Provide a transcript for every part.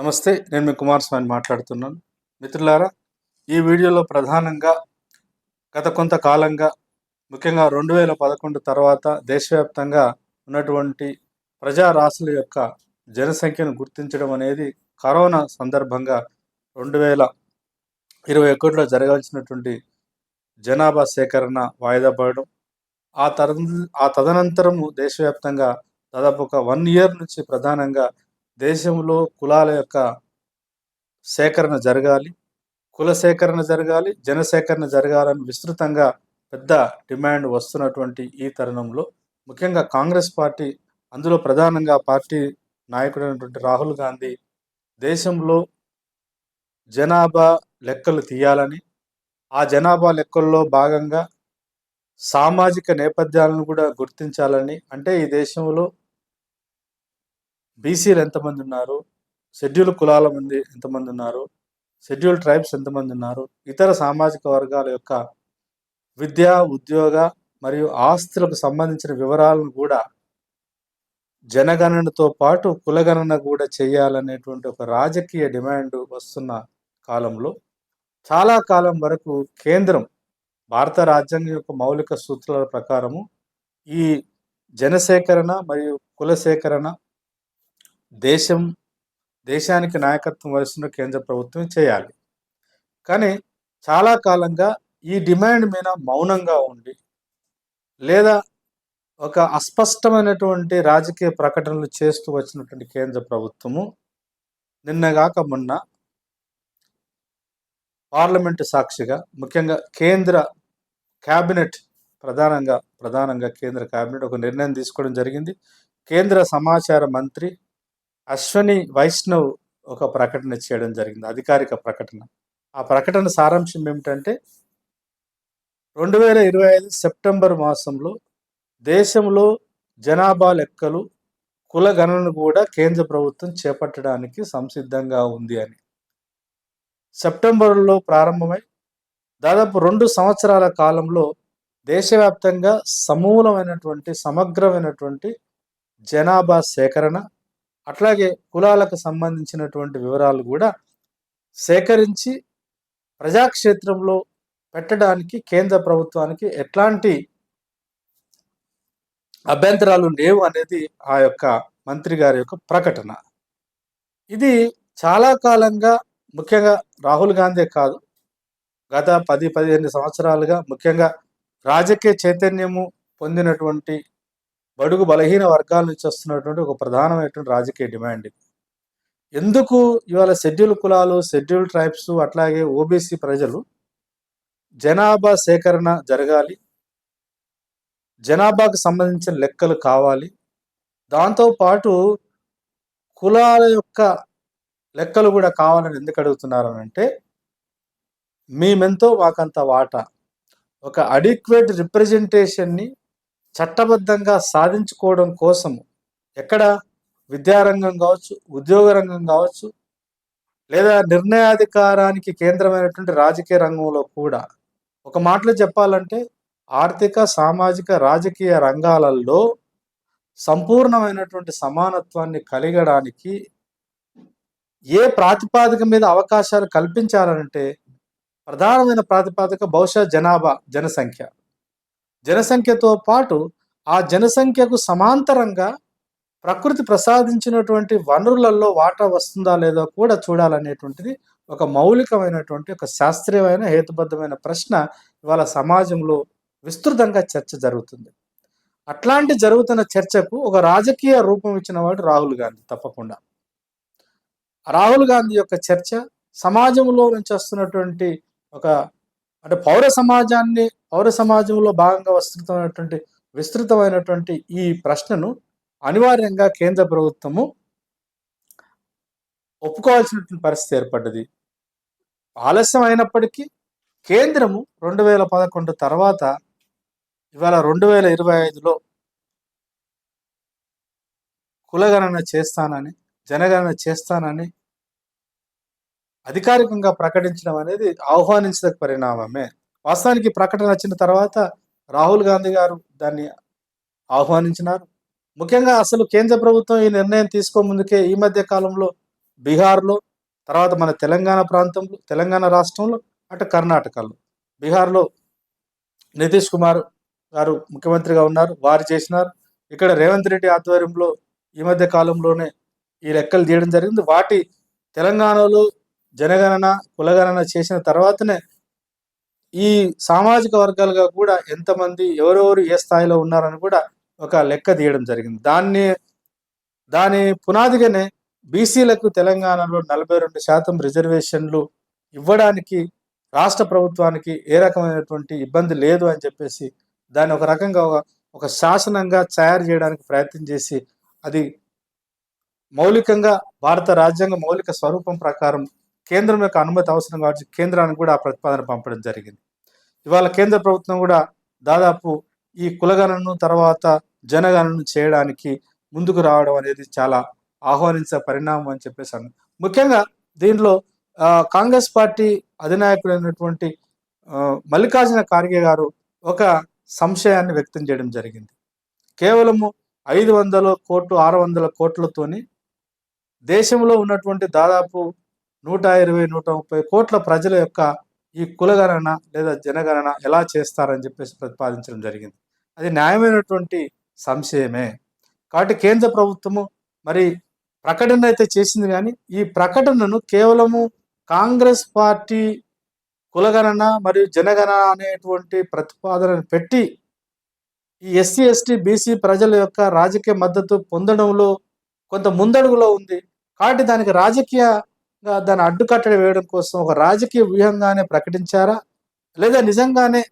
నమస్తే నేను మీ కుమారస్వామి మాట్లాడుతున్నాను. మిత్రులారా ఈ వీడియోలో ప్రధానంగా గత కొంతకాలంగా ముఖ్యంగా రెండు వేల పదకొండు తర్వాత దేశవ్యాప్తంగా ఉన్నటువంటి ప్రజా రాసుల యొక్క జనసంఖ్యను గుర్తించడం అనేది కరోనా సందర్భంగా రెండు వేల ఇరవై ఒకటిలో జరగాల్సినటువంటి జనాభా సేకరణ వాయిదా పడడం ఆ తర ఆ తదనంతరము దేశవ్యాప్తంగా దాదాపు ఒక వన్ ఇయర్ నుంచి ప్రధానంగా దేశంలో కులాల యొక్క సేకరణ జరగాలి కుల సేకరణ జరగాలి జనసేకరణ జరగాలని విస్తృతంగా పెద్ద డిమాండ్ వస్తున్నటువంటి ఈ తరుణంలో ముఖ్యంగా కాంగ్రెస్ పార్టీ అందులో ప్రధానంగా పార్టీ నాయకుడైనటువంటి రాహుల్ గాంధీ దేశంలో జనాభా లెక్కలు తీయాలని ఆ జనాభా లెక్కల్లో భాగంగా సామాజిక నేపథ్యాలను కూడా గుర్తించాలని అంటే ఈ దేశంలో బీసీలు ఎంతమంది ఉన్నారు? షెడ్యూల్ కులాల మంది ఎంతమంది ఉన్నారు? షెడ్యూల్ ట్రైబ్స్ ఎంతమంది ఉన్నారు? ఇతర సామాజిక వర్గాల యొక్క విద్య ఉద్యోగ మరియు ఆస్తులకు సంబంధించిన వివరాలను కూడా జనగణనతో పాటు కులగణన కూడా చేయాలనేటువంటి ఒక రాజకీయ డిమాండ్ వస్తున్న కాలంలో చాలా కాలం వరకు కేంద్రం భారత రాజ్యాంగం యొక్క మౌలిక సూత్రాల ప్రకారము ఈ జనసేకరణ మరియు కుల సేకరణ దేశం దేశానికి నాయకత్వం వహిస్తున్న కేంద్ర ప్రభుత్వం చేయాలి. కానీ చాలా కాలంగా ఈ డిమాండ్ మీద మౌనంగా ఉండి లేదా ఒక అస్పష్టమైనటువంటి రాజకీయ ప్రకటనలు చేస్తూ వచ్చినటువంటి కేంద్ర ప్రభుత్వము నిన్నగాక మొన్న పార్లమెంటు సాక్షిగా ముఖ్యంగా కేంద్ర క్యాబినెట్ ప్రధానంగా ప్రధానంగా కేంద్ర క్యాబినెట్ ఒక నిర్ణయం తీసుకోవడం జరిగింది. కేంద్ర సమాచార మంత్రి అశ్వని వైష్ణవ్ ఒక ప్రకటన చేయడం జరిగింది అధికారిక ప్రకటన. ఆ ప్రకటన సారాంశం ఏమిటంటే రెండు వేల ఇరవై ఐదు సెప్టెంబర్ మాసంలో దేశంలో జనాభా లెక్కలు కుల గణనను కూడా కేంద్ర ప్రభుత్వం చేపట్టడానికి సంసిద్ధంగా ఉంది అని. సెప్టెంబర్లో ప్రారంభమై దాదాపు రెండు సంవత్సరాల కాలంలో దేశవ్యాప్తంగా సమూలమైనటువంటి సమగ్రమైనటువంటి జనాభా సేకరణ అట్లాగే కులాలకు సంబంధించినటువంటి వివరాలు కూడా సేకరించి ప్రజాక్షేత్రంలో పెట్టడానికి కేంద్ర ప్రభుత్వానికి ఎట్లాంటి అభ్యంతరాలు లేవు అనేది ఆ యొక్క మంత్రి గారి యొక్క ప్రకటన. ఇది చాలా కాలంగా ముఖ్యంగా రాహుల్ గాంధీ కాదు. గత పది పదిహేను సంవత్సరాలుగా ముఖ్యంగా రాజకీయ చైతన్యము పొందినటువంటి బడుగు బలహీన వర్గాల నుంచి వస్తున్నటువంటి ఒక ప్రధానమైనటువంటి రాజకీయ డిమాండ్ ఇది. ఎందుకు ఇవాళ షెడ్యూల్ కులాలు షెడ్యూల్ ట్రైబ్స్ అట్లాగే ఓబీసీ ప్రజలు జనాభా సేకరణ జరగాలి జనాభాకు సంబంధించిన లెక్కలు కావాలి దాంతోపాటు కులాల యొక్క లెక్కలు కూడా కావాలని ఎందుకు అడుగుతున్నారు అంటే మేమెంతో మాకంత వాటా. ఒక అడిక్వేట్ రిప్రజెంటేషన్ని చట్టబద్ధంగా సాధించుకోవడం కోసము ఎక్కడ విద్యారంగం కావచ్చు ఉద్యోగ రంగం కావచ్చు లేదా నిర్ణయాధికారానికి కేంద్రమైనటువంటి రాజకీయ రంగంలో కూడా ఒక మాటలో చెప్పాలంటే ఆర్థిక సామాజిక రాజకీయ రంగాలలో సంపూర్ణమైనటువంటి సమానత్వాన్ని కలిగడానికి ఏ ప్రాతిపాదిక మీద అవకాశాలు కల్పించాలంటే ప్రధానమైన ప్రాతిపాదిక బహుశా జనాభా జనసంఖ్య. జనసంఖ్యతో పాటు ఆ జనసంఖ్యకు సమాంతరంగా ప్రకృతి ప్రసాదించినటువంటి వనరులలో వాటా వస్తుందా లేదో కూడా చూడాలనేటువంటిది ఒక మౌలికమైనటువంటి ఒక శాస్త్రీయమైన హేతుబద్ధమైన ప్రశ్న ఇవాళ సమాజంలో విస్తృతంగా చర్చ జరుగుతుంది. అట్లాంటి జరుగుతున్న చర్చకు ఒక రాజకీయ రూపం ఇచ్చిన వాడు రాహుల్ గాంధీ తప్పకుండా. రాహుల్ గాంధీ యొక్క చర్చ సమాజంలో నుంచి వస్తున్నటువంటి ఒక అంటే పౌర సమాజాన్ని పౌర సమాజంలో భాగంగా విస్తృతమైనటువంటి విస్తృతమైనటువంటి ఈ ప్రశ్నను అనివార్యంగా కేంద్ర ప్రభుత్వము ఒప్పుకోవాల్సినటువంటి పరిస్థితి ఏర్పడ్డది. ఆలస్యం అయినప్పటికీ కేంద్రము రెండు వేల పదకొండు తర్వాత ఇవాళ రెండు వేల ఇరవై ఐదులో కులగణన చేస్తానని జనగణన చేస్తానని అధికారికంగా ప్రకటించడం అనేది ఆహ్వానించదగ్గ పరిణామమే. వాస్తవానికి ప్రకటన వచ్చిన తర్వాత రాహుల్ గాంధీ గారు దాన్ని ఆహ్వానించినారు. ముఖ్యంగా అసలు కేంద్ర ప్రభుత్వం ఈ నిర్ణయం తీసుకో ముందుకే ఈ మధ్య కాలంలో బీహార్లో తర్వాత మన తెలంగాణ ప్రాంతంలో తెలంగాణ రాష్ట్రంలో అటు కర్ణాటకలో. బీహార్లో నితీష్ కుమార్ గారు ముఖ్యమంత్రిగా ఉన్నారు వారు చేసినారు. ఇక్కడ రేవంత్ రెడ్డి ఆధ్వర్యంలో ఈ మధ్య కాలంలోనే ఈ లెక్కలు తీయడం జరిగింది. వాటి తెలంగాణలో జనగణన కులగణన చేసిన తర్వాతనే ఈ సామాజిక వర్గాలుగా కూడా ఎంతమంది ఎవరెవరు ఏ స్థాయిలో ఉన్నారని కూడా ఒక లెక్క తీయడం జరిగింది. దాన్ని దాని పునాదిగానే బీసీలకు తెలంగాణలో నలభై రెండు శాతం రిజర్వేషన్లు ఇవ్వడానికి రాష్ట్ర ప్రభుత్వానికి ఏ రకమైనటువంటి ఇబ్బంది లేదు అని చెప్పేసి దాన్ని ఒక రకంగా ఒక శాసనంగా తయారు చేయడానికి ప్రయత్నం చేసి అది మౌలికంగా భారత రాజ్యాంగ మౌలిక స్వరూపం ప్రకారం కేంద్రం యొక్క అనుమతి అవసరం కాబట్టి కేంద్రానికి కూడా ఆ ప్రతిపాదన పంపడం జరిగింది. ఇవాళ కేంద్ర ప్రభుత్వం కూడా దాదాపు ఈ కులగణను తర్వాత జనగణను చేయడానికి ముందుకు రావడం అనేది చాలా ఆహ్వానించే పరిణామం అని చెప్పేసి అన్న ముఖ్యంగా దీనిలో కాంగ్రెస్ పార్టీ అధినాయకుడైనటువంటి మల్లికార్జున ఖార్గే గారు ఒక సంశయాన్ని వ్యక్తం చేయడం జరిగింది. కేవలము ఐదు వందల కోట్లు ఆరు వందల కోట్లతోని దేశంలో ఉన్నటువంటి దాదాపు నూట ఇరవై నూట ముప్పై కోట్ల ప్రజల యొక్క ఈ కులగణన లేదా జనగణన ఎలా చేస్తారని చెప్పేసి ప్రతిపాదించడం జరిగింది. అది న్యాయమైనటువంటి సంశయమే. కాబట్టి కేంద్ర ప్రభుత్వము మరి ప్రకటన అయితే చేసింది కానీ ఈ ప్రకటనను కేవలము కాంగ్రెస్ పార్టీ కులగణన మరియు జనగణన అనేటువంటి ప్రతిపాదనను పెట్టి ఈ ఎస్సీ ఎస్టీ బీసీ ప్రజల యొక్క రాజకీయ మద్దతు పొందడంలో కొంత ముందడుగులో ఉంది. కాబట్టి దానికి రాజకీయ దాన్ని అడ్డుకట్టడి వేయడం కోసం ఒక రాజకీయ వ్యూహంగానే ప్రకటించారా? లేదా నిజంగానే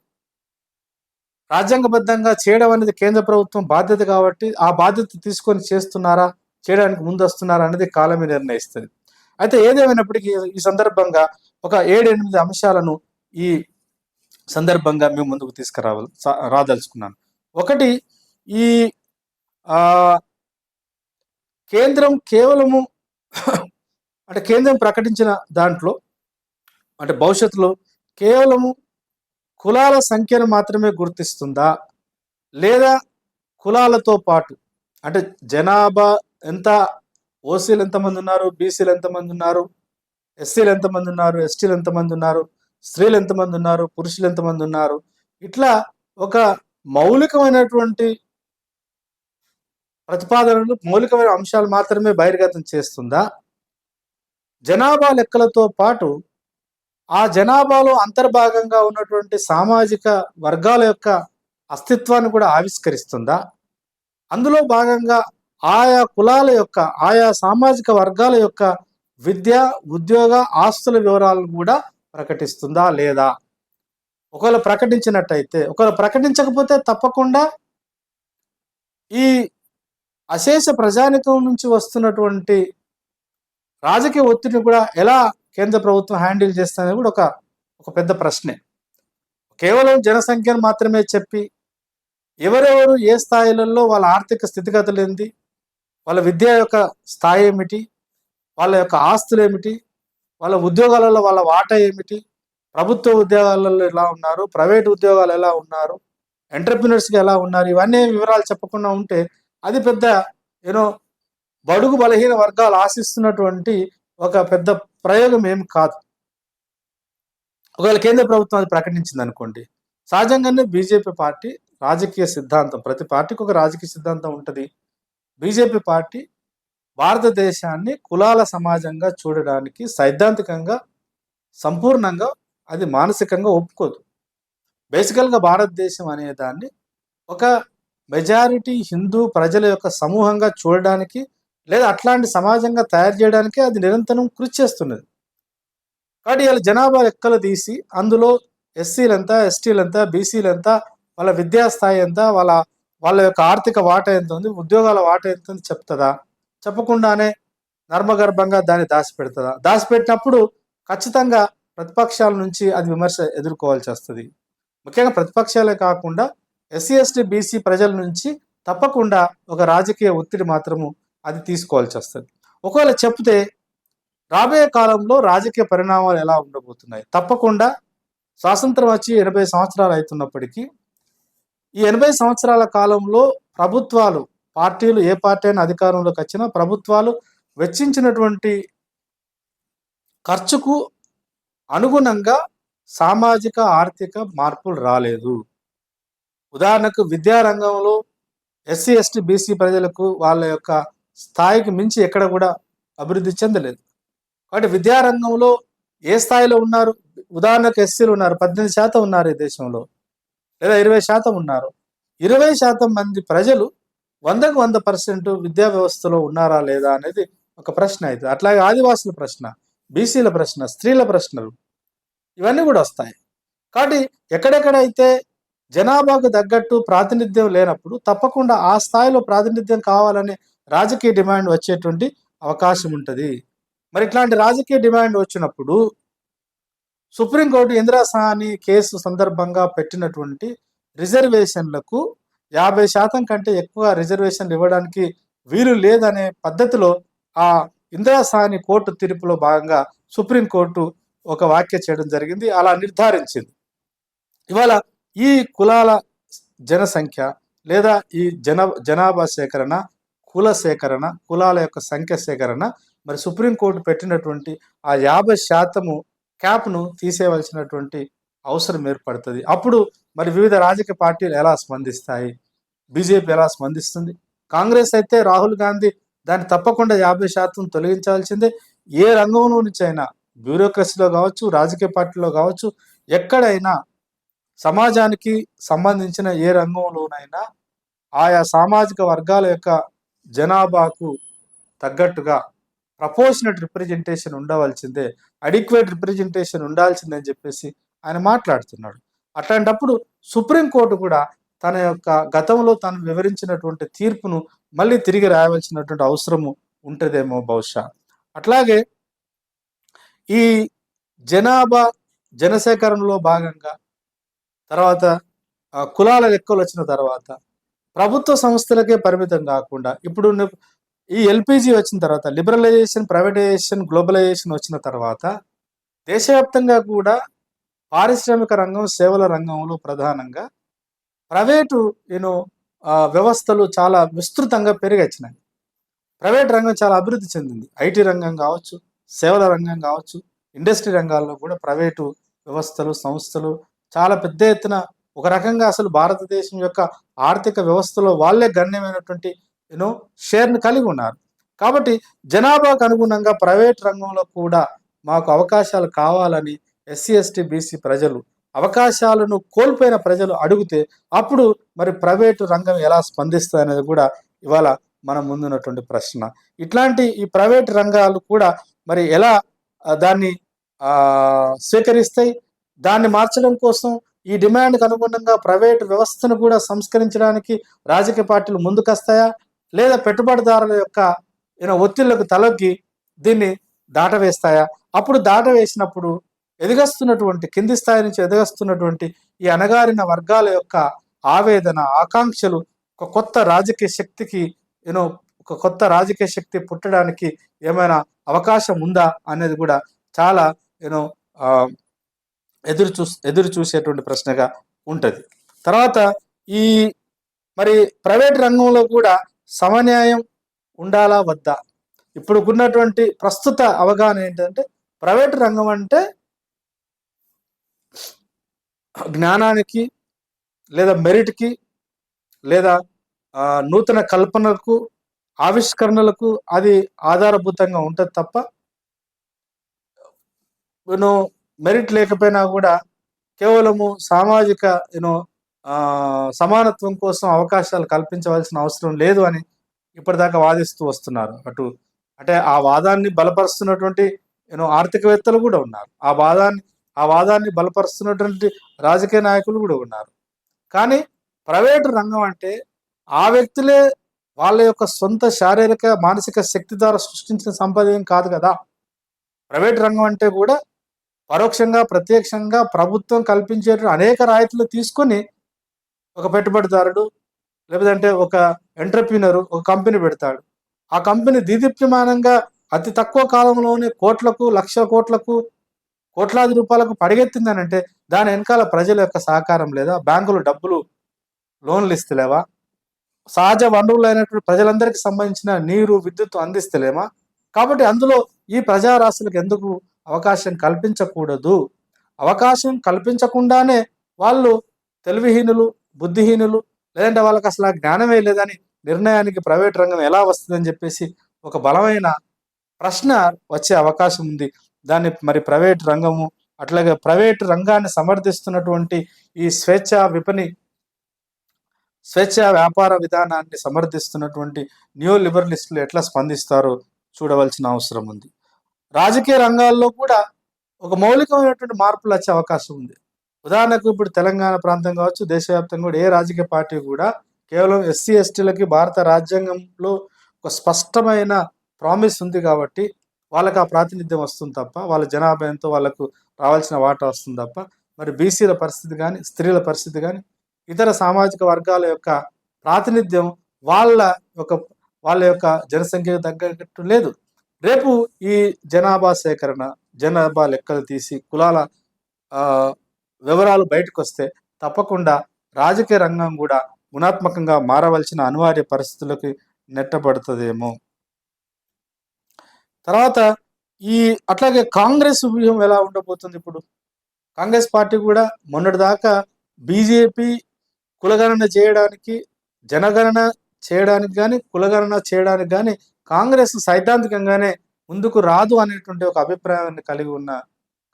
రాజ్యాంగబద్ధంగా చేయడం అనేది కేంద్ర ప్రభుత్వం బాధ్యత కాబట్టి ఆ బాధ్యత తీసుకొని చేస్తున్నారా? చేయడానికి ముందు వస్తున్నారా అనేది కాలమే నిర్ణయిస్తుంది. అయితే ఏదేమైనప్పటికీ ఈ సందర్భంగా ఒక ఏడెనిమిది అంశాలను ఈ సందర్భంగా మేము ముందుకు తీసుకురావాలి రాదలుచుకున్నాను. ఒకటి ఈ కేంద్రం కేవలము అంటే కేంద్రం ప్రకటించిన దాంట్లో అంటే భవిష్యత్తులో కేవలము కులాల సంఖ్యను మాత్రమే గుర్తిస్తుందా? లేదా కులాలతో పాటు అంటే జనాభా ఎంత ఓసీలు ఎంతమంది ఉన్నారు బీసీలు ఎంతమంది ఉన్నారు ఎస్సీలు ఎంతమంది ఉన్నారు ఎస్టీలు ఎంతమంది ఉన్నారు స్త్రీలు ఎంతమంది ఉన్నారు పురుషులు ఎంతమంది ఉన్నారు ఇట్లా ఒక మౌలికమైనటువంటి ప్రతిపాదనలు మౌలికమైన అంశాలు మాత్రమే బహిర్గతం చేస్తుందా? జనాభా లెక్కలతో పాటు ఆ జనాభాలో అంతర్భాగంగా ఉన్నటువంటి సామాజిక వర్గాల యొక్క అస్తిత్వాన్ని కూడా ఆవిష్కరిస్తుందా? అందులో భాగంగా ఆయా కులాల యొక్క ఆయా సామాజిక వర్గాల యొక్క విద్య ఉద్యోగ ఆస్తుల వివరాలను కూడా ప్రకటిస్తుందా లేదా? ఒకవేళ ప్రకటించినట్టయితే ఒకవేళ ప్రకటించకపోతే తప్పకుండా ఈ అశేష ప్రజానికం నుంచి వస్తున్నటువంటి రాజకీయ ఒత్తిడిని కూడా ఎలా కేంద్ర ప్రభుత్వం హ్యాండిల్ చేస్తుంది కూడా ఒక ఒక పెద్ద ప్రశ్నే. కేవలం జనసంఖ్యను మాత్రమే చెప్పి ఎవరెవరు ఏ స్థాయిలలో వాళ్ళ ఆర్థిక స్థితిగతులు ఏంది వాళ్ళ విద్య యొక్క స్థాయి ఏమిటి వాళ్ళ యొక్క ఆస్తులు ఏమిటి వాళ్ళ ఉద్యోగాలలో వాళ్ళ వాటా ఏమిటి ప్రభుత్వ ఉద్యోగాలలో ఎలా ఉన్నారు ప్రైవేట్ ఉద్యోగాలు ఎలా ఉన్నారు ఎంటర్ప్రినర్స్కి ఎలా ఉన్నారు ఇవన్నీ వివరాలు చెప్పకుండా ఉంటే అది పెద్ద యూనో బడుగు బలహీన వర్గాలు ఆశిస్తున్నటువంటి ఒక పెద్ద ప్రయోగం ఏం కాదు. ఒకవేళ కేంద్ర ప్రభుత్వం అది ప్రకటించింది అనుకోండి సహజంగానే బీజేపీ పార్టీ రాజకీయ సిద్ధాంతం ప్రతి పార్టీకి ఒక రాజకీయ సిద్ధాంతం ఉంటుంది. బీజేపీ పార్టీ భారతదేశాన్ని కులాల సమాజంగా చూడడానికి సైద్ధాంతికంగా సంపూర్ణంగా అది మానసికంగా ఒప్పుకోదు. బేసికల్గా భారతదేశం అనే దాన్ని ఒక మెజారిటీ హిందూ ప్రజల యొక్క సమూహంగా చూడడానికి లేదా అట్లాంటి సమాజంగా తయారు చేయడానికి అది నిరంతరం కృషి చేస్తున్నది. కాబట్టి ఇలా జనాభా లెక్కలు తీసి అందులో ఎస్సీలు ఎంత ఎస్టీలు ఎంత బీసీలు ఎంత వాళ్ళ విద్యా స్థాయి ఎంత వాళ్ళ వాళ్ళ యొక్క ఆర్థిక వాట ఎంత ఉంది ఉద్యోగాల వాట ఎంత ఉంది చెప్తుందా? చెప్పకుండానే నర్మగర్భంగా దాన్ని దాచిపెడుతుందా? దాచిపెట్టినప్పుడు ఖచ్చితంగా ప్రతిపక్షాల నుంచి అది విమర్శ ఎదుర్కోవాల్సి వస్తుంది. ముఖ్యంగా ప్రతిపక్షాలే కాకుండా ఎస్సీ ఎస్టీ బీసీ ప్రజల నుంచి తప్పకుండా ఒక రాజకీయ ఒత్తిడి మాత్రము అది తీసుకోవాల్సి వస్తుంది. ఒకవేళ చెప్తే రాబోయే కాలంలో రాజకీయ పరిణామాలు ఎలా ఉండబోతున్నాయి? తప్పకుండా స్వాతంత్రం వచ్చి ఎనభై సంవత్సరాలు అవుతున్నప్పటికీ ఈ ఎనభై సంవత్సరాల కాలంలో ప్రభుత్వాలు పార్టీలు ఏ పార్టీ అయినా అధికారంలోకి వచ్చినా ప్రభుత్వాలు వెచ్చించినటువంటి ఖర్చుకు అనుగుణంగా సామాజిక ఆర్థిక మార్పులు రాలేదు. ఉదాహరణకు విద్యారంగంలో ఎస్సీ ఎస్టీ బీసీ ప్రజలకు వాళ్ళ యొక్క స్థాయికి మించి ఎక్కడ కూడా అభివృద్ధి చెందలేదు. కాబట్టి విద్యారంగంలో ఏ స్థాయిలో ఉన్నారు? ఉదాహరణకు ఎస్సీలు ఉన్నారు పద్దెనిమిది శాతం ఉన్నారు ఈ దేశంలో. లేదా ఇరవై శాతం ఉన్నారు. ఇరవై శాతం మంది ప్రజలు వందకు వంద పర్సెంట్ విద్యా వ్యవస్థలో ఉన్నారా లేదా అనేది ఒక ప్రశ్న అయితే అట్లాగే ఆదివాసుల ప్రశ్న బీసీల ప్రశ్న స్త్రీల ప్రశ్నలు ఇవన్నీ కూడా వస్తాయి. కాబట్టి ఎక్కడెక్కడైతే జనాభాకు తగ్గట్టు ప్రాతినిధ్యం లేనప్పుడు తప్పకుండా ఆ స్థాయిలో ప్రాతినిధ్యం కావాలనే రాజకీయ డిమాండ్ వచ్చేటువంటి అవకాశం ఉంటుంది. మరి ఇట్లాంటి రాజకీయ డిమాండ్ వచ్చినప్పుడు సుప్రీంకోర్టు ఇందిరా సహాని కేసు సందర్భంగా పెట్టినటువంటి రిజర్వేషన్లకు యాభై శాతం కంటే ఎక్కువ రిజర్వేషన్లు ఇవ్వడానికి వీలు లేదనే పద్ధతిలో ఆ ఇందిరా సహాని కోర్టు తీర్పులో భాగంగా సుప్రీంకోర్టు ఒక వ్యాఖ్య చేయడం జరిగింది. అలా నిర్ధారించింది. ఇవాళ ఈ కులాల జనసంఖ్య లేదా ఈ జన జనాభా సేకరణ కుల సేకరణ కులాల యొక్క సంఖ్య సేకరణ మరి సుప్రీంకోర్టు పెట్టినటువంటి ఆ యాభై శాతము క్యాప్ను తీసేయవలసినటువంటి అవసరం ఏర్పడుతుంది. అప్పుడు మరి వివిధ రాజకీయ పార్టీలు ఎలా స్పందిస్తాయి? బీజేపీ ఎలా స్పందిస్తుంది? కాంగ్రెస్ అయితే రాహుల్ గాంధీ దాన్ని తప్పకుండా యాభై శాతం తొలగించాల్సిందే ఏ రంగంలో నుంచి అయినా బ్యూరోక్రసీలో కావచ్చు రాజకీయ పార్టీలో కావచ్చు ఎక్కడైనా సమాజానికి సంబంధించిన ఏ రంగంలోనైనా ఆయా సామాజిక వర్గాల యొక్క జనాభాకు తగ్గట్టుగా ప్రపోర్షనట్ రిప్రజెంటేషన్ ఉండవలసిందే అడిక్వేట్ రిప్రజెంటేషన్ అని చెప్పేసి ఆయన మాట్లాడుతున్నాడు. అట్లాంటప్పుడు సుప్రీంకోర్టు కూడా తన యొక్క గతంలో తాను వివరించినటువంటి తీర్పును మళ్ళీ తిరిగి రాయవలసినటువంటి అవసరము ఉంటుందేమో బహుశా. అట్లాగే ఈ జనాభా జనసేకరణలో భాగంగా తర్వాత కులాల లెక్కలు వచ్చిన తర్వాత ప్రభుత్వ సంస్థలకే పరిమితం కాకుండా ఇప్పుడు ఈ ఎల్పిజి వచ్చిన తర్వాత లిబరలైజేషన్ ప్రైవేటైజేషన్ గ్లోబలైజేషన్ వచ్చిన తర్వాత దేశవ్యాప్తంగా కూడా పారిశ్రామిక రంగం సేవల రంగంలో ప్రధానంగా ప్రైవేటు నేను వ్యవస్థలు చాలా విస్తృతంగా పెరిగొచ్చినాయి. ప్రైవేట్ రంగం చాలా అభివృద్ధి చెందింది. ఐటీ రంగం కావచ్చు సేవల రంగం కావచ్చు ఇండస్ట్రీ రంగాల్లో కూడా ప్రైవేటు వ్యవస్థలు సంస్థలు చాలా పెద్ద ఎత్తున ఒక రకంగా అసలు భారతదేశం యొక్క ఆర్థిక వ్యవస్థలో వాళ్ళే గణ్యమైనటువంటి యూనో షేర్ని కలిగి ఉన్నారు. కాబట్టి జనాభాకు అనుగుణంగా ప్రైవేట్ రంగంలో కూడా మాకు అవకాశాలు కావాలని ఎస్సీ ఎస్టీ బీసీ ప్రజలు అవకాశాలను కోల్పోయిన ప్రజలు అడిగితే అప్పుడు మరి ప్రైవేటు రంగం ఎలా స్పందిస్తుంది అనేది కూడా ఇవాళ మన ముందున్నటువంటి ప్రశ్న. ఇట్లాంటి ఈ ప్రైవేట్ రంగాలు కూడా మరి ఎలా దాన్ని స్వీకరిస్తాయి దాన్ని మార్చడం కోసం ఈ డిమాండ్కి అనుగుణంగా ప్రైవేట్ వ్యవస్థను కూడా సంస్కరించడానికి రాజకీయ పార్టీలు ముందుకొస్తాయా? లేదా పెట్టుబడిదారుల యొక్క ఈయన ఒత్తిళ్ళకు తలొగ్గి దీన్ని దాటవేస్తాయా? అప్పుడు దాటవేసినప్పుడు ఎదిగస్తున్నటువంటి కింది స్థాయి నుంచి ఎదగస్తున్నటువంటి ఈ అణగారిన వర్గాల యొక్క ఆవేదన ఆకాంక్షలు ఒక కొత్త రాజకీయ శక్తికి యూనో ఒక కొత్త రాజకీయ శక్తి పుట్టడానికి ఏమైనా అవకాశం ఉందా? అనేది కూడా చాలా యూనో ఎదురు చూ ఎదురు చూసేటువంటి ప్రశ్నగా ఉంటుంది. తర్వాత ఈ మరి ప్రైవేట్ రంగంలో కూడా సమన్యాయం ఉండాలా వద్దా? ఇప్పుడు ఉన్నటువంటి ప్రస్తుత అవగాహన ఏంటంటే ప్రైవేట్ రంగం అంటే జ్ఞానానికి లేదా మెరిట్కి లేదా నూతన కల్పనలకు ఆవిష్కరణలకు అది ఆధారభూతంగా ఉంటుంది తప్ప యూనో మెరిట్ లేకపోయినా కూడా కేవలము సామాజిక యూనో సమానత్వం కోసం అవకాశాలు కల్పించవలసిన అవసరం లేదు అని ఇప్పటిదాకా వాదిస్తూ వస్తున్నారు. అటు అంటే ఆ వాదాన్ని బలపరుస్తున్నటువంటి యూనో ఆర్థికవేత్తలు కూడా ఉన్నారు. ఆ వాదాన్ని ఆ వాదాన్ని బలపరుస్తున్నటువంటి రాజకీయ నాయకులు కూడా ఉన్నారు. కానీ ప్రైవేటు రంగం అంటే ఆ వ్యక్తులే వాళ్ళ యొక్క సొంత శారీరక మానసిక శక్తి ద్వారా సృష్టించిన సంపద ఏం కాదు కదా. ప్రైవేట్ రంగం అంటే కూడా పరోక్షంగా ప్రత్యక్షంగా ప్రభుత్వం కల్పించే అనేక రాయితీలు తీసుకొని ఒక పెట్టుబడిదారుడు లేదంటే ఒక ఎంటర్ప్రీనర్ ఒక కంపెనీ పెడతాడు. ఆ కంపెనీ దీదీప్యమానంగా అతి తక్కువ కాలంలోనే కోట్లకు లక్ష కోట్లకు కోట్లాది రూపాయలకు పడిగెత్తిందని అంటే దాని వెనకాల ప్రజల యొక్క సహకారం లేదా బ్యాంకులు డబ్బులు లోన్లు ఇస్తలేవా? సహజ వనరులు అయినటువంటి ప్రజలందరికీ సంబంధించిన నీరు విద్యుత్ అందిస్తలేమా? కాబట్టి అందులో ఈ ప్రజారాశులకు ఎందుకు అవకాశం కల్పించకూడదు. అవకాశం కల్పించకుండానే వాళ్ళు తెలివిహీనులు బుద్ధిహీనులు లేదంటే వాళ్ళకి అసలు ఆ జ్ఞానమే లేదని నిర్ణయానికి ప్రైవేట్ రంగం ఎలా వస్తుందని చెప్పేసి ఒక బలమైన ప్రశ్న వచ్చే అవకాశం ఉంది. దాన్ని మరి ప్రైవేట్ రంగము అట్లాగే ప్రైవేట్ రంగాన్ని సమర్థిస్తున్నటువంటి ఈ స్వేచ్ఛ విపణి స్వేచ్ఛ వ్యాపార విధానాన్ని సమర్థిస్తున్నటువంటి న్యూ లిబరలిస్టులు ఎట్లా స్పందిస్తారో చూడవలసిన అవసరం ఉంది. రాజకీయ రంగాల్లో కూడా ఒక మౌలికమైనటువంటి మార్పులు వచ్చే అవకాశం ఉంది. ఉదాహరణకు ఇప్పుడు తెలంగాణ ప్రాంతం కావచ్చు దేశవ్యాప్తంగా కూడా ఏ రాజకీయ పార్టీ కూడా కేవలం ఎస్సీ ఎస్టీలకి భారత రాజ్యాంగంలో ఒక స్పష్టమైన ప్రామిస్ ఉంది కాబట్టి వాళ్ళకి ఆ ప్రాతినిధ్యం వస్తుంది తప్ప వాళ్ళ జనాభా ఎంతో వాళ్ళకు రావాల్సిన వాటా వస్తుంది తప్ప మరి బీసీల పరిస్థితి కానీ స్త్రీల పరిస్థితి కానీ ఇతర సామాజిక వర్గాల యొక్క ప్రాతినిధ్యం వాళ్ళ యొక్క వాళ్ళ యొక్క జనసంఖ్యకు తగ్గట్టు లేదు. రేపు ఈ జనాభా సేకరణ జనాభా లెక్కలు తీసి కులాల ఆ, వివరాలు బయటకు వస్తే తప్పకుండా రాజకీయ రంగం కూడా గుణాత్మకంగా మారవలసిన అనివార్య పరిస్థితులకి నెట్టబడుతుందేమో. తర్వాత ఈ అట్లాగే కాంగ్రెస్ వ్యూహం ఎలా ఉండబోతుంది ఇప్పుడు? కాంగ్రెస్ పార్టీ కూడా మొన్నటిదాకా బీజేపీ కులగణన చేయడానికి జనగణన చేయడానికి కానీ కులగణన చేయడానికి కానీ కాంగ్రెస్ సైద్ధాంతికంగానే ముందుకు రాదు అనేటువంటి ఒక అభిప్రాయాన్ని కలిగి ఉన్న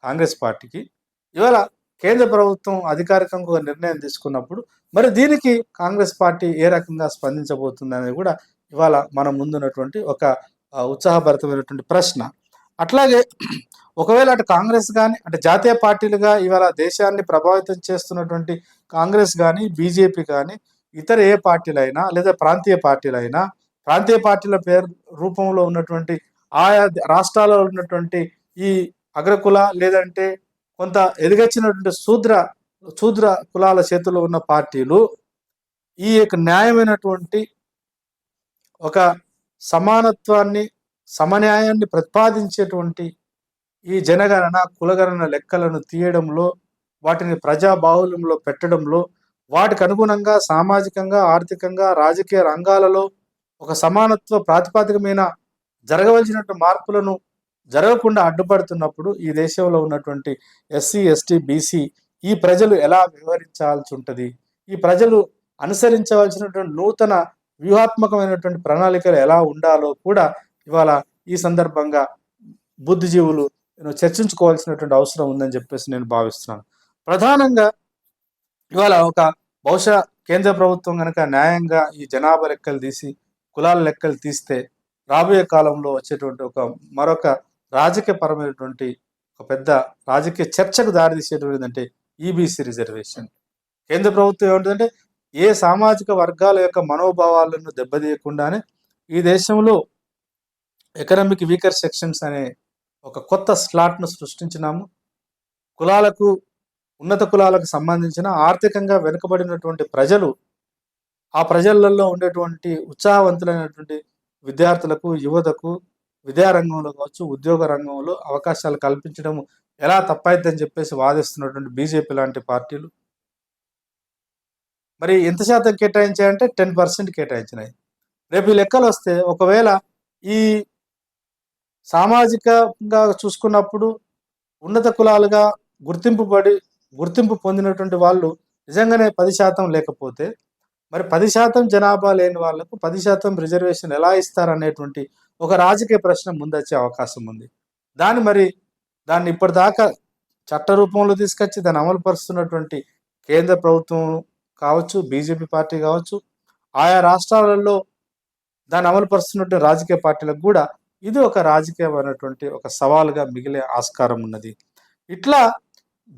కాంగ్రెస్ పార్టీకి. ఇవాళ కేంద్ర ప్రభుత్వం అధికారికంగా నిర్ణయం తీసుకున్నప్పుడు మరి దీనికి కాంగ్రెస్ పార్టీ ఏ రకంగా స్పందించబోతుంది అనేది కూడా ఇవాళ మన ముందున్నటువంటి ఒక ఉత్సాహభరితమైనటువంటి ప్రశ్న. అట్లాగే ఒకవేళ అటు కాంగ్రెస్ కానీ అంటే జాతీయ పార్టీలుగా ఇవాళ దేశాన్ని ప్రభావితం చేస్తున్నటువంటి కాంగ్రెస్ కానీ బీజేపీ కానీ ఇతర ఏ పార్టీలైనా లేదా ప్రాంతీయ పార్టీలైనా ప్రాంతీయ పార్టీల పేరు రూపంలో ఉన్నటువంటి ఆయా రాష్ట్రాలలో ఉన్నటువంటి ఈ అగ్రకుల లేదంటే కొంత ఎదిగచ్చినటువంటి శూద్ర శూద్ర కులాల చేతుల్లో ఉన్న పార్టీలు ఈ యొక్క న్యాయమైనటువంటి ఒక సమానత్వాన్ని సమన్యాయాన్ని ప్రతిపాదించేటువంటి ఈ జనగణన కులగణన లెక్కలను తీయడంలో వాటిని ప్రజాబాహుల్యంలో పెట్టడంలో వాటికి అనుగుణంగా సామాజికంగా ఆర్థికంగా రాజకీయ రంగాలలో ఒక సమానత్వ ప్రాతిపాదికమైన జరగవలసినటువంటి మార్పులను జరగకుండా అడ్డుపడుతున్నప్పుడు ఈ దేశంలో ఉన్నటువంటి ఎస్సీ ఎస్టీ బీసీ ఈ ప్రజలు ఎలా వ్యవహరించాల్సి ఉంటుంది? ఈ ప్రజలు అనుసరించవలసినటువంటి నూతన వ్యూహాత్మకమైనటువంటి ప్రణాళికలు ఎలా ఉండాలో కూడా ఇవాళ ఈ సందర్భంగా బుద్ధిజీవులు చర్చించుకోవాల్సినటువంటి అవసరం ఉందని చెప్పేసి నేను భావిస్తున్నాను. ప్రధానంగా ఇవాళ ఒక బహుశా కేంద్ర ప్రభుత్వం కనుక న్యాయంగా ఈ జనాభా లెక్కలు తీసి కులాల లెక్కలు తీస్తే రాబోయే కాలంలో వచ్చేటువంటి ఒక మరొక రాజకీయ పరమైనటువంటి ఒక పెద్ద రాజకీయ చర్చకు దారితీసేటువంటి ఏంటంటే ఈబీసీ రిజర్వేషన్ కేంద్ర ప్రభుత్వం ఏమంటుందంటే ఏ సామాజిక వర్గాల యొక్క మనోభావాలను దెబ్బతీయకుండానే ఈ దేశంలో ఎకనామిక్ వీకర్ సెక్షన్స్ అనే ఒక కొత్త స్లాట్ను సృష్టించినాము. కులాలకు ఉన్నత కులాలకు సంబంధించిన ఆర్థికంగా వెనుకబడినటువంటి ప్రజలు ఆ ప్రజలలో ఉండేటువంటి ఉత్సాహవంతులైనటువంటి విద్యార్థులకు యువతకు విద్యారంగంలో కావచ్చు ఉద్యోగ రంగంలో అవకాశాలు కల్పించడం ఎలా తప్పైద్దని చెప్పేసి వాదిస్తున్నటువంటి బీజేపీ లాంటి పార్టీలు. మరి ఎంత శాతం కేటాయించాయంటే టెన్ పర్సెంట్ కేటాయించినాయి. రేపు ఈ లెక్కలు వస్తే ఒకవేళ ఈ సామాజికంగా చూసుకున్నప్పుడు ఉన్నత కులాలుగా గుర్తింపుబడి గుర్తింపు పొందినటువంటి వాళ్ళు నిజంగానే పది శాతం లేకపోతే మరి పది శాతం జనాభా లేని వాళ్ళకు పది శాతం రిజర్వేషన్ ఎలా ఇస్తారనేటువంటి ఒక రాజకీయ ప్రశ్న ముందొచ్చే అవకాశం ఉంది. దాన్ని మరి దాన్ని ఇప్పటిదాకా చట్ట రూపంలో తీసుకొచ్చి దాన్ని అమలు పరుస్తున్నటువంటి కేంద్ర ప్రభుత్వం కావచ్చు బీజేపీ పార్టీ కావచ్చు ఆయా రాష్ట్రాలలో దాన్ని అమలు పరుస్తున్నటువంటి రాజకీయ పార్టీలకు కూడా ఇది ఒక రాజకీయమైనటువంటి ఒక సవాలుగా మిగిలే ఆస్కారం ఉన్నది. ఇట్లా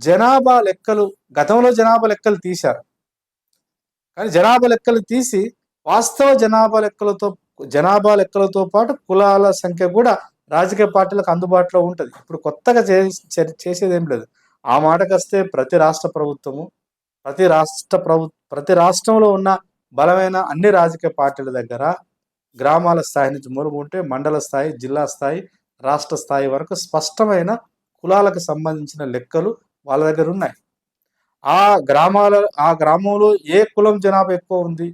జనాభా లెక్కలు గతంలో జనాభా లెక్కలు తీశారు. కానీ జనాభా లెక్కలు తీసి వాస్తవ జనాభా లెక్కలతో జనాభా లెక్కలతో పాటు కులాల సంఖ్య కూడా రాజకీయ పార్టీలకు అందుబాటులో ఉంటుంది. ఇప్పుడు కొత్తగా చే చేసేది ఏం లేదు. ఆ మాటకు వస్తే ప్రతి రాష్ట్ర ప్రభుత్వము ప్రతి రాష్ట్ర ప్రభు ప్రతి రాష్ట్రంలో ఉన్న బలమైన అన్ని రాజకీయ పార్టీల దగ్గర గ్రామాల స్థాయి నుంచి మొదలుకుంటే మండల స్థాయి జిల్లా స్థాయి రాష్ట్ర స్థాయి వరకు స్పష్టమైన కులాలకు సంబంధించిన లెక్కలు వాళ్ళ దగ్గర ఉన్నాయి. ఆ గ్రామాల ఆ గ్రామంలో ఏ కులం జనాభా ఎక్కువ ఉంది?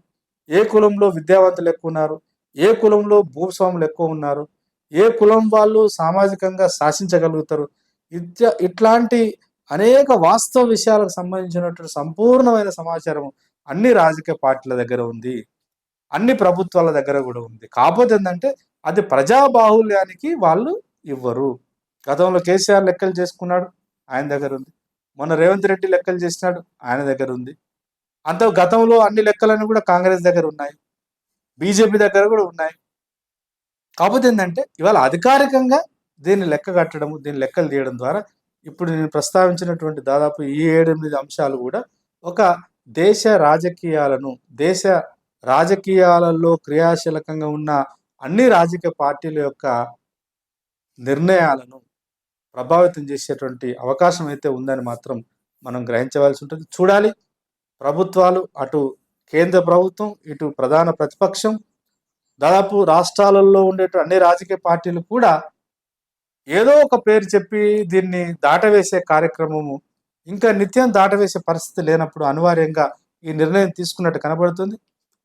ఏ కులంలో విద్యావంతులు ఎక్కువ ఉన్నారు? ఏ కులంలో భూస్వాములు ఎక్కువ ఉన్నారు? ఏ కులం వాళ్ళు సామాజికంగా శాసించగలుగుతారు? ఇట్లా ఇట్లాంటి అనేక వాస్తవ విషయాలకు సంబంధించినటువంటి సంపూర్ణమైన సమాచారం అన్ని రాజకీయ పార్టీల దగ్గర ఉంది. అన్ని ప్రభుత్వాల దగ్గర కూడా ఉంది. కాకపోతే ఏంటంటే అది ప్రజా బాహుల్యానికి వాళ్ళు ఇవ్వరు. గతంలో కేసీఆర్ లెక్కలు చేసుకున్నాడు. ఆయన దగ్గర ఉంది. మొన్న రేవంత్ రెడ్డి లెక్కలు చేసినాడు ఆయన దగ్గర ఉంది. అంత గతంలో అన్ని లెక్కలన్నీ కూడా కాంగ్రెస్ దగ్గర ఉన్నాయి. బీజేపీ దగ్గర కూడా ఉన్నాయి. కాకపోతే ఏంటంటే ఇవాళ అధికారికంగా దీన్ని లెక్క కట్టడము దీన్ని లెక్కలు తీయడం ద్వారా ఇప్పుడు నేను ప్రస్తావించినటువంటి దాదాపు ఈ ఏడెనిమిది అంశాలు కూడా ఒక దేశ రాజకీయాలను దేశ రాజకీయాలలో క్రియాశీలకంగా ఉన్న అన్ని రాజకీయ పార్టీల యొక్క నిర్ణయాలను ప్రభావితం చేసేటువంటి అవకాశం అయితే ఉందని మాత్రం మనం గ్రహించవలసి ఉంటుంది. చూడాలి. ప్రభుత్వాలు అటు కేంద్ర ప్రభుత్వం ఇటు ప్రధాన ప్రతిపక్షం దాదాపు రాష్ట్రాలలో ఉండే అన్ని రాజకీయ పార్టీలు కూడా ఏదో ఒక పేరు చెప్పి దీన్ని దాటవేసే కార్యక్రమము ఇంకా నిత్యం దాటవేసే పరిస్థితి లేనప్పుడు అనివార్యంగా ఈ నిర్ణయం తీసుకున్నట్టు కనబడుతుంది.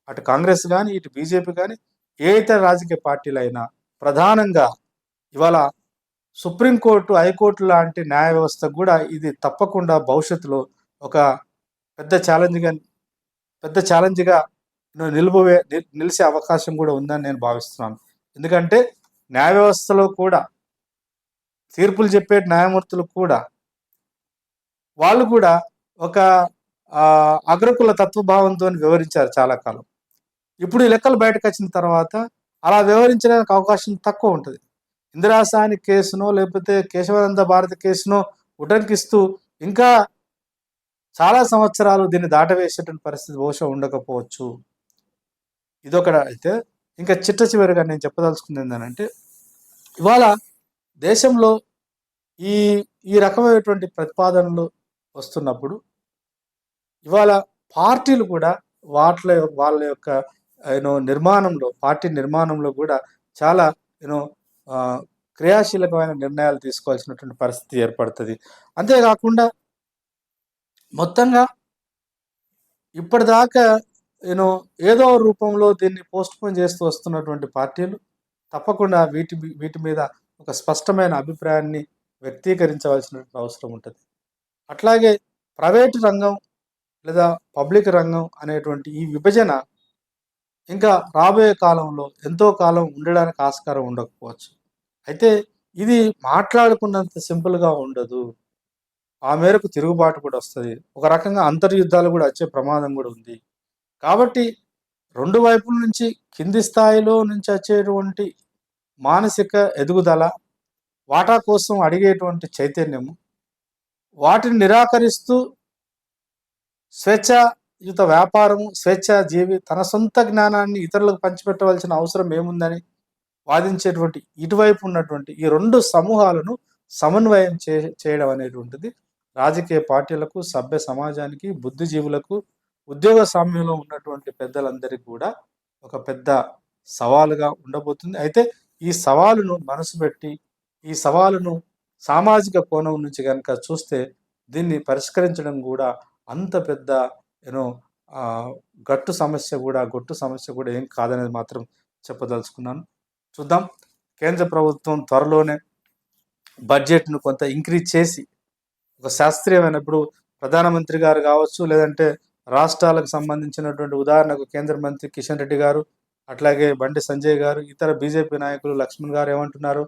అటు కాంగ్రెస్ కానీ ఇటు బీజేపీ కానీ ఏ ఇతర రాజకీయ పార్టీలైనా ప్రధానంగా ఇవాళ సుప్రీంకోర్టు హైకోర్టు లాంటి న్యాయ వ్యవస్థ కూడా ఇది తప్పకుండా భవిష్యత్తులో ఒక పెద్ద ఛాలెంజ్గా పెద్ద ఛాలెంజ్గా నిలువే నిలిచే అవకాశం కూడా ఉందని నేను భావిస్తున్నాను. ఎందుకంటే న్యాయ వ్యవస్థలో కూడా తీర్పులు చెప్పే న్యాయమూర్తులు కూడా వాళ్ళు కూడా ఒక అగ్రకుల తత్వభావంతో వివరించారు చాలా కాలం. ఇప్పుడు ఈ లెక్కలు బయటకు వచ్చిన తర్వాత అలా వివరించడానికి అవకాశం తక్కువ ఉంటుంది. ఇందిరాసాని కేసునో లేకపోతే కేశవానంద భారతి కేసునో ఉటంకిస్తూ ఇంకా చాలా సంవత్సరాలు దీన్ని దాటవేసేటువంటి పరిస్థితి బహుశా ఉండకపోవచ్చు. ఇదొకటి అయితే. ఇంకా చిట్ట చివరిగా నేను చెప్పదలుచుకుంది ఏంటంటే ఇవాళ దేశంలో ఈ ఈ రకమైనటువంటి ప్రతిపాదనలు వస్తున్నప్పుడు ఇవాళ పార్టీలు కూడా వాటి వాళ్ళ యొక్క యూనో నిర్మాణంలో పార్టీ నిర్మాణంలో కూడా చాలా యూనో క్రియాశీలకమైన నిర్ణయాలు తీసుకోవాల్సినటువంటి పరిస్థితి ఏర్పడుతుంది. అంతేకాకుండా మొత్తంగా ఇప్పటిదాకా నేను ఏదో రూపంలో దీన్ని పోస్ట్పోన్ చేస్తూ వస్తున్నటువంటి పార్టీలు తప్పకుండా వీటి వీటి మీద ఒక స్పష్టమైన అభిప్రాయాన్ని వ్యక్తీకరించవలసిన అవసరం ఉంటుంది. అట్లాగే ప్రైవేటు రంగం లేదా పబ్లిక్ రంగం అనేటువంటి ఈ విభజన ఇంకా రాబోయే కాలంలో ఎంతో కాలం ఉండడానికి ఆస్కారం ఉండకపోవచ్చు. అయితే ఇది మాట్లాడుకున్నంత సింపుల్గా ఉండదు. ఆ మేరకు తిరుగుబాటు కూడా వస్తుంది. ఒక రకంగా అంతర్యుద్ధాలు కూడా వచ్చే ప్రమాదం కూడా ఉంది. కాబట్టి రెండు వైపుల నుంచి కింది స్థాయిలో నుంచి వచ్చేటువంటి మానసిక ఎదుగుదల వాటా కోసం అడిగేటువంటి చైతన్యము వాటిని నిరాకరిస్తూ స్వేచ్ఛాయుత వ్యాపారము స్వేచ్ఛ జీవి తన సొంత జ్ఞానాన్ని ఇతరులకు పంచిపెట్టవలసిన అవసరం ఏముందని వాదించేటువంటి ఇటువైపు ఉన్నటువంటి ఈ రెండు సమూహాలను సమన్వయం చే చేయడం అనేటువంటిది రాజకీయ పార్టీలకు సభ్య సమాజానికి బుద్ధిజీవులకు ఉద్యోగ సామ్యంలో ఉన్నటువంటి పెద్దలందరికీ కూడా ఒక పెద్ద సవాలుగా ఉండబోతుంది. అయితే ఈ సవాలును మనసు పెట్టి ఈ సవాలును సామాజిక కోణం నుంచి కనుక చూస్తే దీన్ని పరిష్కరించడం కూడా అంత పెద్ద యూనో గట్టు సమస్య కూడా గొట్టు సమస్య కూడా ఏం కాదనేది మాత్రం చెప్పదలుచుకున్నాను. చూద్దాం. కేంద్ర ప్రభుత్వం త్వరలోనే బడ్జెట్ను కొంత ఇంక్రీజ్ చేసి ఒక శాస్త్రీయమైన ఇప్పుడు ప్రధానమంత్రి గారు కావచ్చు లేదంటే రాష్ట్రాలకు సంబంధించినటువంటి ఉదాహరణకు కేంద్ర మంత్రి కిషన్ రెడ్డి గారు అట్లాగే బండి సంజయ్ గారు ఇతర బీజేపీ నాయకులు లక్ష్మణ్ గారు ఏమంటున్నారు?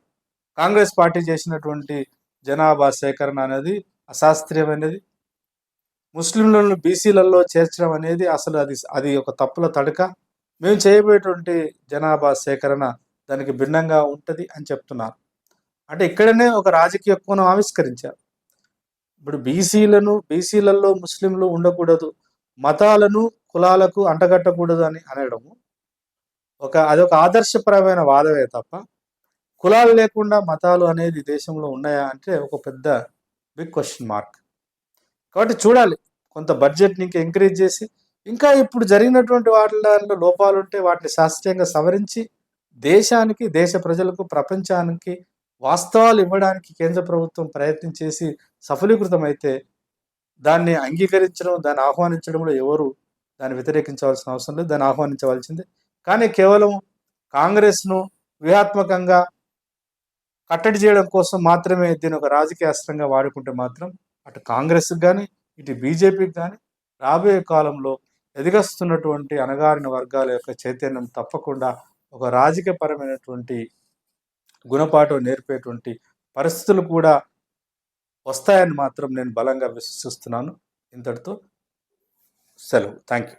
కాంగ్రెస్ పార్టీ చేసినటువంటి జనాభా సేకరణ అనేది అశాస్త్రీయమైనది. ముస్లింలను బీసీలలో చేర్చడం అనేది అసలు అది అది ఒక తప్పుల తడక. మేము చేయబోయేటువంటి జనాభా సేకరణ దానికి భిన్నంగా ఉంటుంది అని చెప్తున్నారు. అంటే ఇక్కడనే ఒక రాజకీయ కోణం ఆవిష్కరించారు. ఇప్పుడు బీసీలను బీసీలలో ముస్లింలు ఉండకూడదు మతాలను కులాలకు అంటగట్టకూడదు అని అనడము ఒక అదొక ఆదర్శపరమైన వాదమే తప్ప కులాలు లేకుండా మతాలు అనేది దేశంలో ఉన్నాయా అంటే ఒక పెద్ద బిగ్ క్వశ్చన్ మార్క్ కాబట్టి చూడాలి కొంత బడ్జెట్ని ఇంకా ఎంకరేజ్ చేసి ఇంకా ఇప్పుడు జరిగినటువంటి వాటి లోపాలు ఉంటే వాటిని శాస్త్రీయంగా సవరించి దేశానికి దేశ ప్రజలకు ప్రపంచానికి వాస్తవాలు ఇవ్వడానికి కేంద్ర ప్రభుత్వం ప్రయత్నం చేసి సఫలీకృతమైతే దాన్ని అంగీకరించడం దాన్ని ఆహ్వానించడంలో ఎవరు దాన్ని వ్యతిరేకించవలసిన అవసరం లేదు. దాన్ని ఆహ్వానించవలసిందే. కానీ కేవలం కాంగ్రెస్ను వ్యూహాత్మకంగా కట్టడి చేయడం కోసం మాత్రమే దీన్ని ఒక రాజకీయ అస్త్రంగా వాడుకుంటే మాత్రం అటు కాంగ్రెస్కి కానీ ఇటు బీజేపీకి కానీ రాబోయే కాలంలో ఎదిగస్తున్నటువంటి అణగారిన వర్గాల యొక్క చైతన్యం తప్పకుండా ఒక రాజకీయపరమైనటువంటి గుణపాఠం నేర్పేటువంటి పరిస్థితులు కూడా వస్తాయని మాత్రం నేను బలంగా విశ్వసిస్తున్నాను. ఇంతటితో సెలవు. Thank you